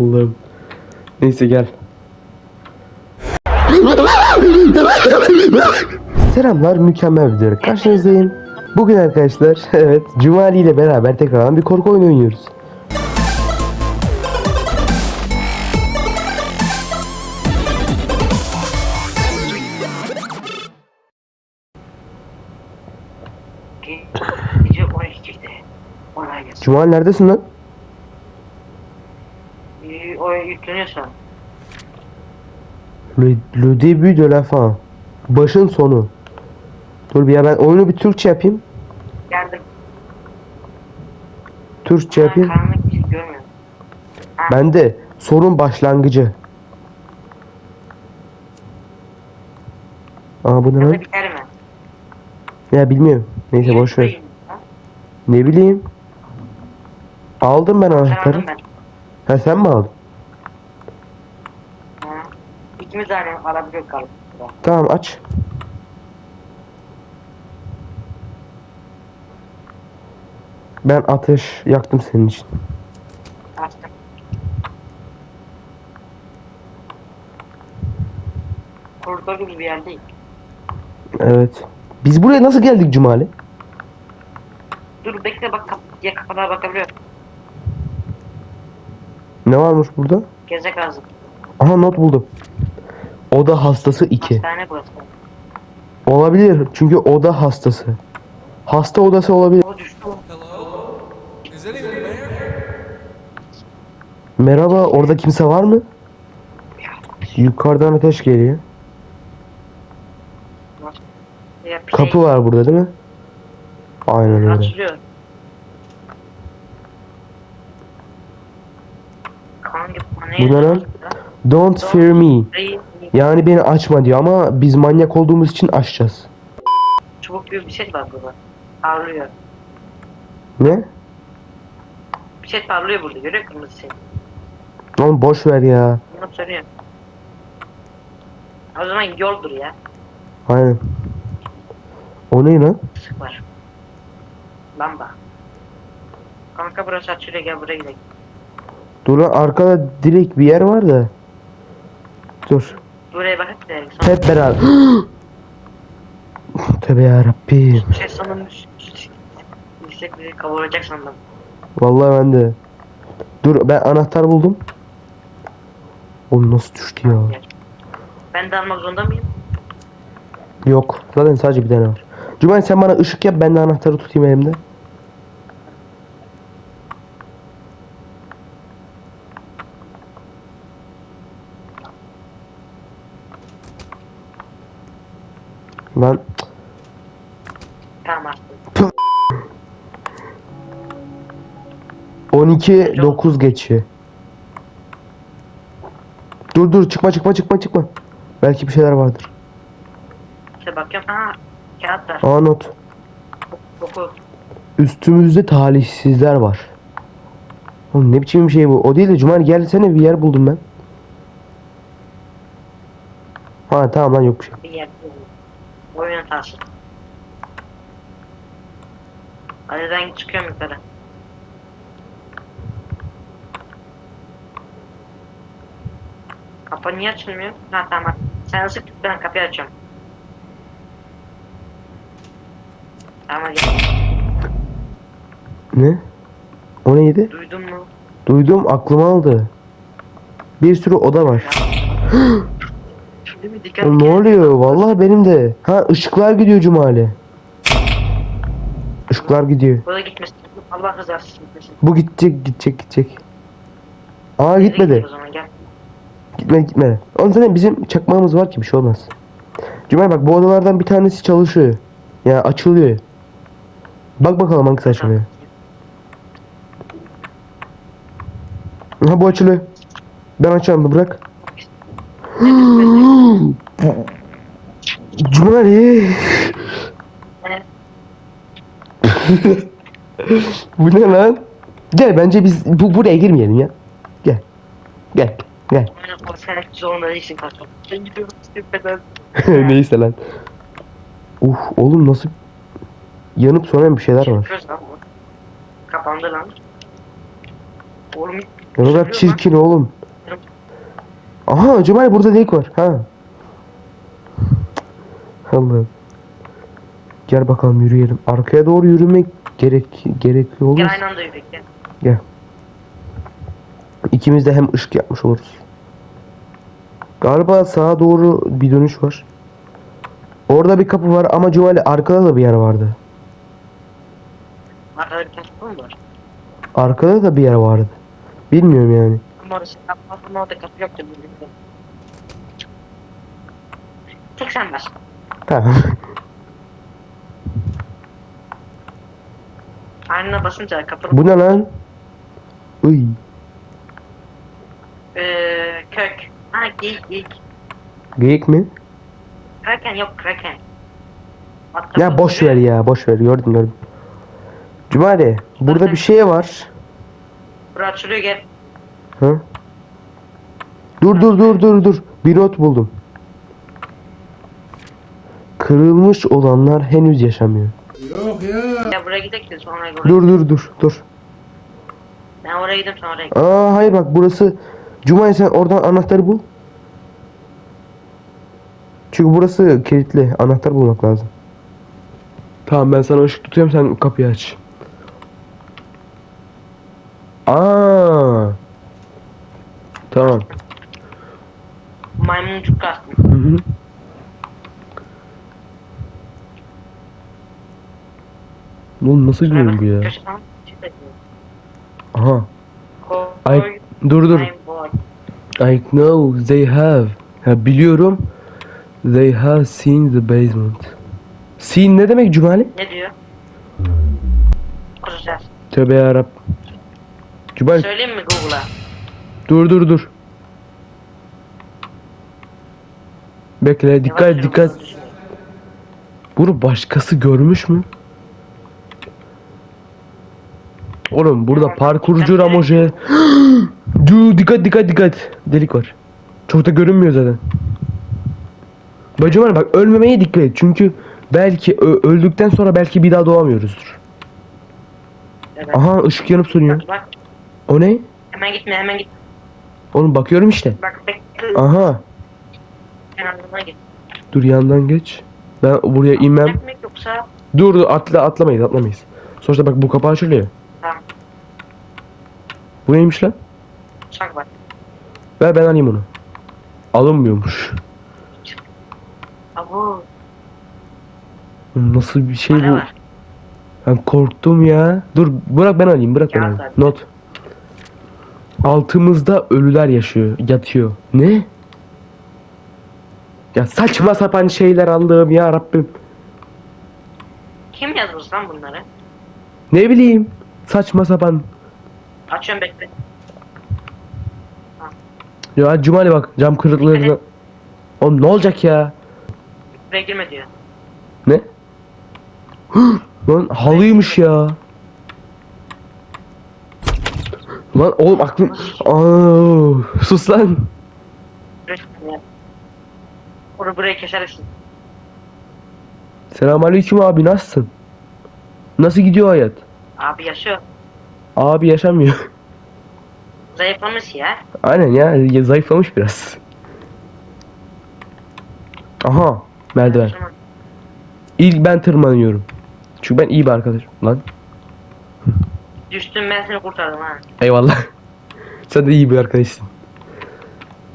Allah'ım. Neyse gel. Selamlar mükemmel bir video. Karşınızdayım. Bugün arkadaşlar evet Cumali ile beraber tekrardan bir korku oyunu oynuyoruz. Gece 12'de. Oraya git. Cumali neredesin lan? O yükleniyor şu an. Le, le début de la fin. Başın sonu. Dur bir ya ben oyunu bir Türkçe yapayım. Geldim. Türkçe Ha, yapayım. karanlık bir şey görmüyorum. Ben de sorun başlangıcı. Aa bu ne lan? da biter mi? Ya bilmiyorum. Neyse boş ver. Ne bileyim. Aldım ben anahtarı. aldın ben. Ha sen mi aldın? Ha. İkimiz aynı alabiliyor galiba. Tamam aç. Ben ateş yaktım senin için. Açtım. Koridor gibi bir yerdeyim. Evet. Biz buraya nasıl geldik Cumali? Dur bekle bak kap diye kapılara bakabiliyor. Ne varmış burada? Gezek lazım. Aha not buldum. Oda hastası 2. Hastane burası. Olabilir çünkü oda hastası. Hasta odası olabilir. O düştü. Merhaba orada kimse var mı? Yukarıdan ateş geliyor. Kapı var burada değil mi? Aynen öyle. Açılıyor. Bu ne lan? Don't fear me. Yani beni açma diyor ama biz manyak olduğumuz için açacağız. Çubuk gibi bir şey var burada. Parlıyor. Ne? Bir şey parlıyor burada. Görüyor musun kırmızı şey? Lan boş ver ya. Bunu söylüyor. O zaman yoldur ya. Aynen. O ne lan? Sık var. Lamba. Kanka burası açılıyor gel buraya gidelim. Dur lan arkada direkt bir yer var da. Dur. Buraya bak hep de. Hep beraber. Tövbe yarabbim. şey sandım. Yüksek bir kavuracak sandım. Vallahi ben de. Dur ben anahtar buldum. O nasıl düştü ya? Ben de almak zorunda mıyım? Yok. Zaten sadece bir tane var. Cumali sen bana ışık yap ben de anahtarı tutayım elimde. Lan Tamam açtım. 12 9 geçiyor. Dur dur çıkma çıkma çıkma çıkma. Belki bir şeyler vardır. İşte bakıyorum. Aa kağıt var. Aa not. Oku. Üstümüzde talihsizler var. Oğlum ne biçim bir şey bu? O değil de Cumali gelsene bir yer buldum ben. Ha tamam lan yok bir şey. Bir yer. Oyun hatası. Hadi ben çıkıyorum yukarı. Kapı niye açılmıyor? Ha tamam. Sen tut ben kapıyı açıyorum. Tamam gel. Ne? O neydi? Duydun mu? Duydum aklım aldı. Bir sürü oda var. Değil mi? Dikkat Oğlum ne oluyor? Vallahi benim de. Ha ışıklar gidiyor Cumali. Işıklar gidiyor. Burada gitmesin. Allah rızası için gitmesin. Bu gidecek gidecek gidecek. Aa gitmedi. O zaman gel. Gitmedi gitmedi. Oğlum zaten bizim çakmağımız var ki bir şey olmaz. Cumali bak bu odalardan bir tanesi çalışıyor. Yani açılıyor. Bak bakalım hangisi açılıyor. Ha bu açılıyor. Ben açarım bırak. Cumali. Bu ne lan? Gel bence biz bu buraya girmeyelim ya. Gel. Gel. Gel. Neyse lan. Uf oğlum nasıl yanıp sönen bir şeyler var. Kapandı lan. Oğlum Ne kadar çirkin oğlum. Aha Cemal burada delik var. Ha. Allah'ım. Gel bakalım yürüyelim. Arkaya doğru yürümek gerek gerekli olur. Gel aynı anda yürüyek gel. İkimiz de hem ışık yapmış oluruz. Galiba sağa doğru bir dönüş var. Orada bir kapı var ama Cumali arkada da bir yer vardı. Arkada bir kapı mı var? Arkada da bir yer vardı. Bilmiyorum yani. Kapı ama orada kapı yoktur birlikte. Tek sen başla. Tamam. Aynına basınca kapı Bu ne lan? Uy. Eee kök. Ha geyik geyik. Geyik mi? Kraken yok kraken. At Ya boş ver ya boş ver gördüm gördüm. Cumali burada bir şey var. Bura açılıyor gel. Ha? Dur dur dur dur dur. Bir not buldum. Kırılmış olanlar henüz yaşamıyor. Yok ya. Ya buraya gidelim de sonra oraya. Dur dur dur dur. Ben oraya gidelim sonra oraya gidelim. Aa hayır bak burası Cumali sen oradan anahtarı bul. Çünkü burası kilitli. Anahtar bulmak lazım. Tamam ben sana ışık tutuyorum sen kapıyı aç. Aa. Tamam. Maymuncuk kastım. Hı hı. Oğlum nasıl bu ya? ediyor. Aha. Ay dur dur. I know they have. Ha, biliyorum. They have seen the basement. Seen ne demek Cumali? Ne diyor? Kuracağız. Tövbe yarab. Cumali Söyleyeyim mi Google'a? dur dur dur. Bekle dikkat dikkat. Bunu başkası görmüş mü? Oğlum burada parkurcu Ramoje. Dikkat dikkat dikkat. Delik var. Çok da görünmüyor zaten. Bacım var bak ölmemeye dikkat et. Çünkü belki öldükten sonra belki bir daha doğamıyoruzdur. Evet. Aha ışık yanıp sönüyor. Bak, bak O ne? hemen gitme hemen git. Oğlum bakıyorum işte. Bak bekle. Aha. Git. Dur yandan geç. Ben buraya inmem. Yoksa Dur atla atlamayız atlamayız. Sonuçta bak bu kapı açılıyor. Tamam. Bu neymiş lan? Çak bak. Ver ben alayım onu. Alınmıyormuş. Abu. Nasıl bir şey bu? var. Ben korktum ya. Dur bırak ben alayım bırak ben alayım. zaten. Not. Altımızda ölüler yaşıyor, yatıyor. Ne? Ya saçma sapan şeyler Allah'ım ya Rabbim. Kim yazmış lan bunları? Ne bileyim. Saçma sapan. Açıyorum bekle. Ya Cumali bak cam kırıklarına. Oğlum ne olacak ya? Buraya girme diyor. Ne? Lan halıymış ya. Lan oğlum aklım... Aa, sus lan. Onu buraya kesersin. Selamünaleyküm abi nasılsın? Nasıl gidiyor hayat? Abi yaşıyor. Abi yaşamıyor. Zayıflamış ya. Aynen ya, ya zayıflamış biraz. Aha merdiven. İlk ben tırmanıyorum. Çünkü ben iyi bir arkadaşım lan. Düştüm ben seni kurtardım ha. Eyvallah. Sen de iyi bir arkadaşsın.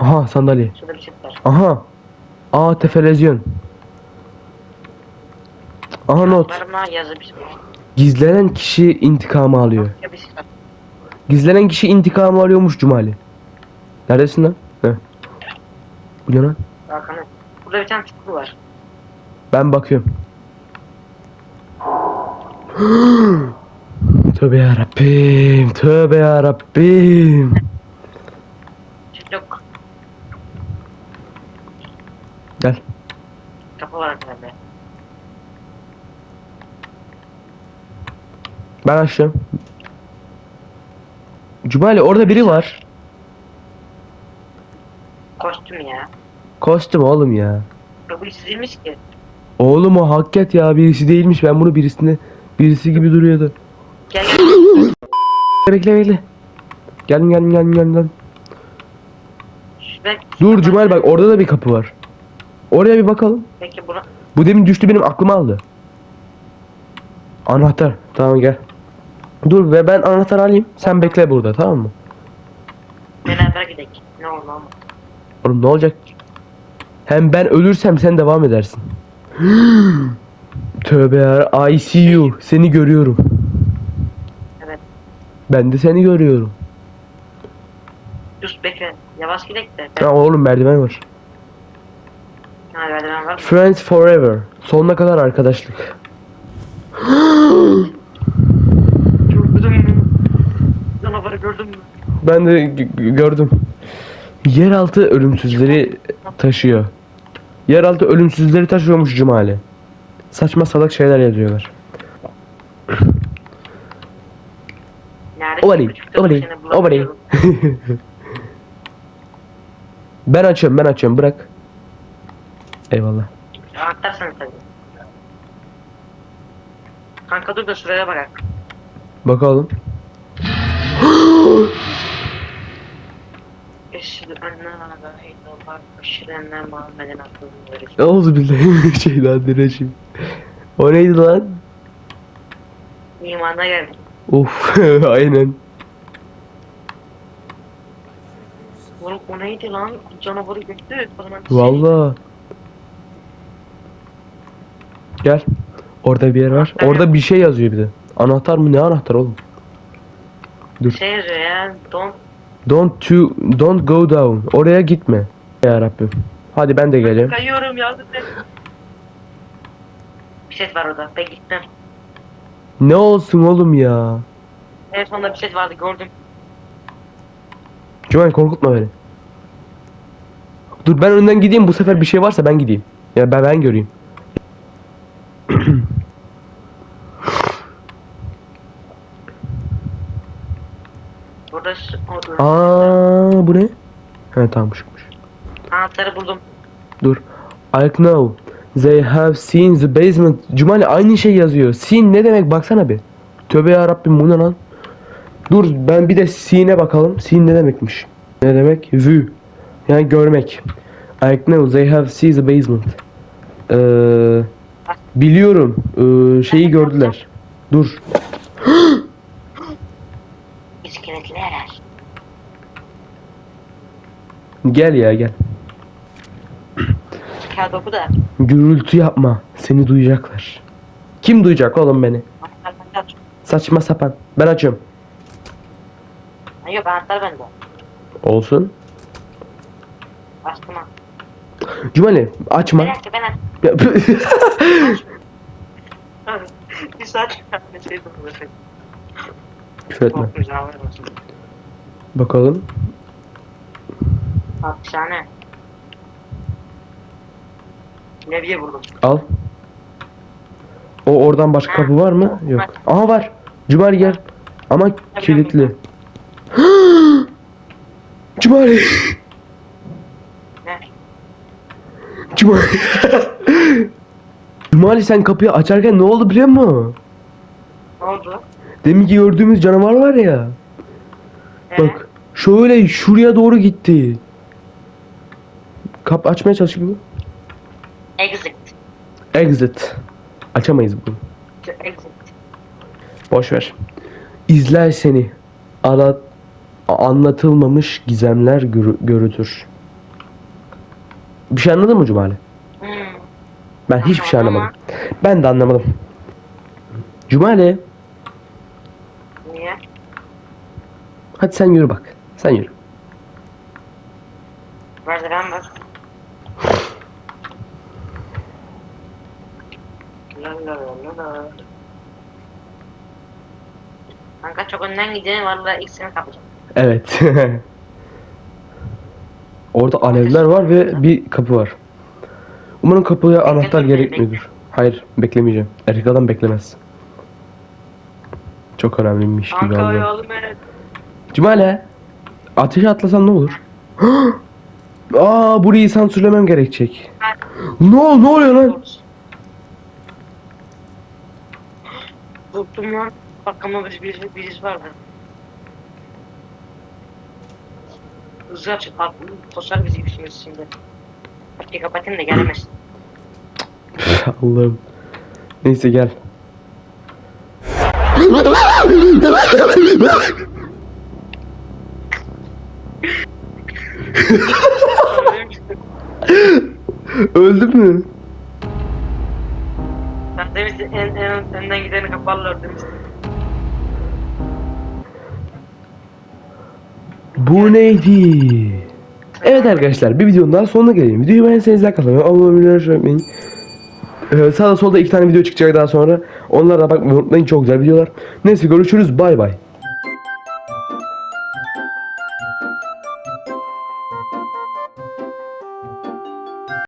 Aha sandalye. Şurada bir şey var. Aha. Aa televizyon. Aha not. Parmağa yazı bir şey var. Gizlenen kişi intikamı alıyor. Gizlenen kişi intikamı alıyormuş Cumali. Neredesin lan? Heh. Bu ne lan? Hakan'ı. Burada bir tane çukur var. Ben bakıyorum. tövbe yarabbim. Tövbe yarabbim. Çocuk. Gel. Kapı var arkadaşlar. Ben açtım. Cumali orada biri var. Kostüm ya. Kostüm oğlum ya. Bu hiç değilmiş ki. Oğlum o hakikat ya birisi değilmiş. Ben bunu birisine birisi gibi duruyordu. Gel. Bekle bekle. Geldim geldim geldim geldim. geldim. Ben, Dur Cumali bak orada da bir kapı var. Oraya bir bakalım. Peki bura. Bu demin düştü benim aklıma aldı. Anahtar. Tamam gel. Dur ve ben anahtar alayım. Sen bekle burada tamam mı? Beraber gidelim. Ne olur ama. Oğlum ne olacak? Hem ben ölürsem sen devam edersin. Tövbe ya. I see you. Seni görüyorum. Evet. Ben de seni görüyorum. Dur bekle. Yavaş gidelim de. Ha oğlum merdiven var. Ha merdiven var? Friends forever. Sonuna kadar arkadaşlık. Gördüm. Canavarı gördüm? Ben de gördüm. Yeraltı ölümsüzleri taşıyor. Yeraltı ölümsüzleri taşıyormuş Cumali. Saçma salak şeyler yazıyorlar. Obali, obali, obali. ben açıyorum, ben açıyorum. Bırak. Eyvallah. Anahtar sana tabii. Kanka dur da şuraya bak. Bakalım. Eşhedü enne la illallah ve eşhedü enne Muhammeden abduhu ve resulühü. Auzu billahi şeytanirracim. O neydi lan? İmana geldim. Of, aynen. Oğlum o neydi lan? Canavarı. O zaman Vallahi. Gel. Orada bir yer var. Orada bir şey yazıyor bir de. Anahtar mı? Ne anahtar oğlum? Şey yazıyor ya. Don't Don't to don't go down. Oraya gitme. Ya Rabbim. Hadi ben de geleyim. kayıyorum yardım et. Bir ses var orada. Ben gittim. Ne olsun oğlum ya? En sonunda bir ses vardı gördüm. Cuman korkutma beni. Dur ben önden gideyim bu sefer bir şey varsa ben gideyim. Ya ben ben göreyim. Burada şu- o- Aa bu ne? He tamam şuymuş. anahtarı buldum. Dur. I know. They have seen the basement. Cumali aynı şey yazıyor. Seen ne demek baksana bir. Tövbe ya Rabbim bu ne lan? Dur ben bir de seen'e bakalım. Seen ne demekmiş? Ne demek? View. Yani görmek. I know they have seen the basement. Ee, biliyorum. Ee, şeyi gördüler. Dur. Gel ya gel. Kağıt oku da. Gürültü yapma. Seni duyacaklar. Kim duyacak oğlum beni? Aç. Saçma sapan. Ben. Ay Yok anahtar bende. Olsun. Açtım ha. Cumali açma. Ben açtım ben. Ya- Bir saat şey. Küfür etme. Bakalım. Hapishane. Levye vurdum. Al. O oradan başka kapı var mı? Yok. Aha var. Cumali gel. Ama kilitli. Cumali. Ne? Cumali. Cumali sen kapıyı açarken ne oldu biliyor musun? Ne oldu? Deminki gördüğümüz canavar var ya. Ee, Bak. Şöyle şuraya doğru gitti. Kap açmaya çalışıyor bu. Exit. Exit. Açamayız bunu. Exit. Boş ver. İzler seni. Ara anlatılmamış gizemler görü- görütür. Bir şey anladın mı Cumali? Hmm. Ben hiçbir şey Anlamadım anlamadım. Ben de anlamadım. Cumali, Niye? hadi sen yürü bak. Sen yürü. Merdiven var. La la la la. Kanka çok önden gidelim valla ilk seni kapacağım. Evet. Orada alevler var ve bir kapı var. Umarım kapıya anahtar gerekmiyordur. Hayır, beklemeyeceğim. Erkek adam beklemez. Çok önemliymiş gibi Kanka oldu. yolum evet. Cumali, ateşe atlasan ne olur? Aa, burayı sansürlemem gerekecek. Ne ol, ne oluyor lan? Korktum lan. Arkamda birisi, birisi, birisi vardı. hızlı. Bak tosar bizi gibisiniz şimdi. Kapıyı kapatayım da gelemez. Allah'ım. Neyse gel. Öldü mü? Sen demiştin en, en önden gideni kaparlar demiştin. Bu neydi? Evet arkadaşlar bir videonun daha sonuna gelelim. Videoyu beğenseniz like atmayı, abone olmayı unutmayın. Ee, sağda solda iki tane video çıkacak daha sonra. Onlara da bakmayı unutmayın. Çok güzel videolar. Neyse görüşürüz. Bay bay.